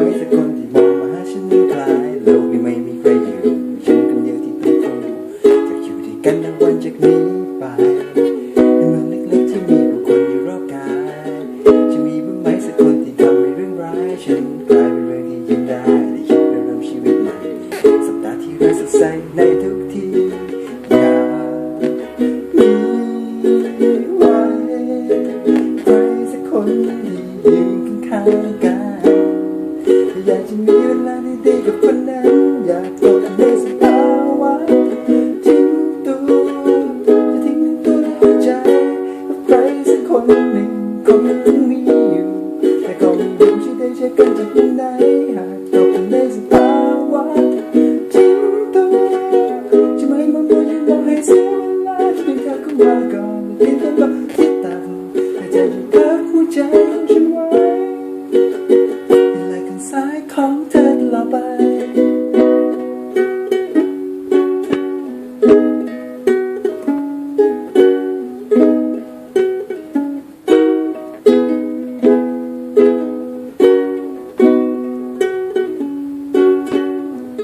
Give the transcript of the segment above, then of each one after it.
นั้นคลายโลกนี้ไม่มีใครอยู่ฉันคนเดียวที่เป็นคู่อยากอยู่ด้วยกันทั้งวันจากนี้ไปในเมืองเล็กๆที่มีผู้คนอยู่รอบกายจะมีบ้างไหมสักคนที่ทำให้เรื่องร้ายฉันกลายเป็นเรื่องที่ยิ้มได้ได้คิดเริ่มชีวิตใหม่สัปดาห์ที่เริ่มสดใสในทุกทีอยากมีไว้ใครสักคนที่ยืนข้างกัน นไว้เป็นไหลข้างซ้ายของเธอ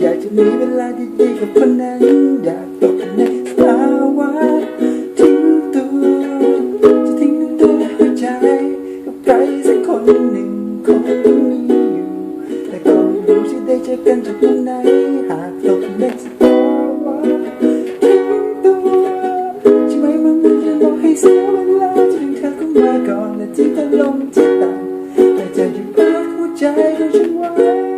อยากจะมีเวลาดีๆกับคนนั้น อยากตกในสภาวะทิ้งตัวจะทิ้งทั้งตัวและหัวใจกับใครสักคนหนึ่งคงต้องมีอยู่แต่ก็ไม่รู้จะได้เจอกันจากวันไหนหากตกในสภาวะทิ้งตัวจะไม่มามือจะบอกให้เสียเวลาจะดึงเธอเข้ามาก่อนและทิ้งเธอลงที่ต่ำแต่จะอยู่พักหัวใจของฉันไว้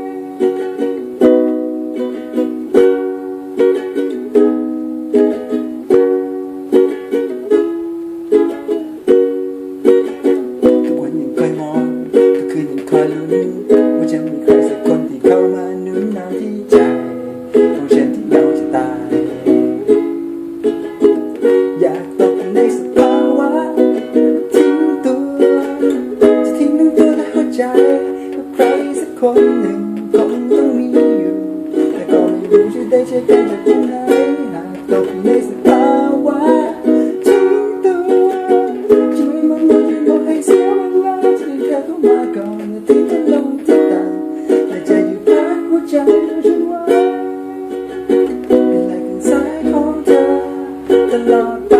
ว่าจะมีใครสักคนที่เข้ามาหนุนนำที่ใจของฉันที่เหงาจะตาย อยากตกในสภาวะทิ้งตัว จะทิ้งทั้งตัวและหัวใจกับใครสักคนหนึ่งคงต้องมีอยู่ แต่ก็ไม่รู้จะได้เจอกันจาก ลอดไป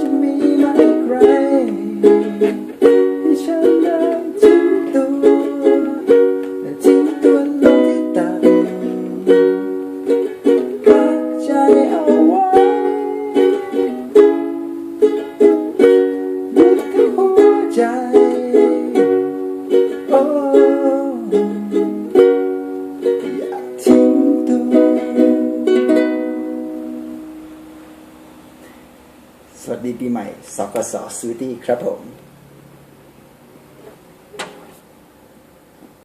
จะมีไหมใคร วัสดีปีใหม่สกสสวีตี้ครับผม